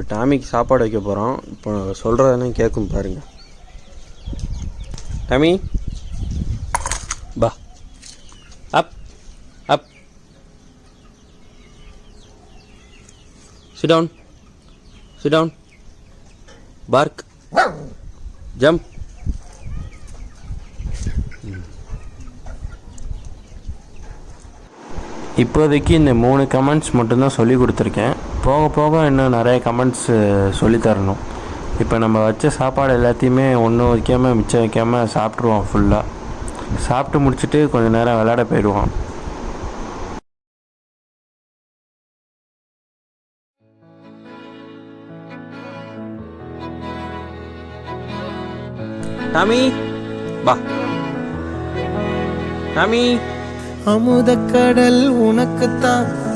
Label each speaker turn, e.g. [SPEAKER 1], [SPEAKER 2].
[SPEAKER 1] இப்போ டாமிக்கு சாப்பாடு வைக்க போகிறோம் இப்போ சொல்கிறதெல்லாம் கேட்கும் பாருங்க. டாமி பா up up. Sit down sit down bark jump இப்போதைக்கு இந்த மூணு கமெண்ட்ஸ் மட்டும்தான் சொல்லி கொடுத்துருக்கேன். போக போக இன்னும் நிறைய கமெண்ட்ஸ் சொல்லி தரணும். இப்போ நம்ம வச்ச சாப்பாடு எல்லாத்தையுமே ஒன்றும் வைக்காமல் மிச்சம் வைக்காமல் சாப்பிட்ருவோம் ஃபுல்லாக சாப்பிட்டு முடிச்சுட்டு கொஞ்ச நேரம் விளையாட போயிடுவோம். டாமி பா டாமி
[SPEAKER 2] அமுதக்கடல் உனக்குத்தான்.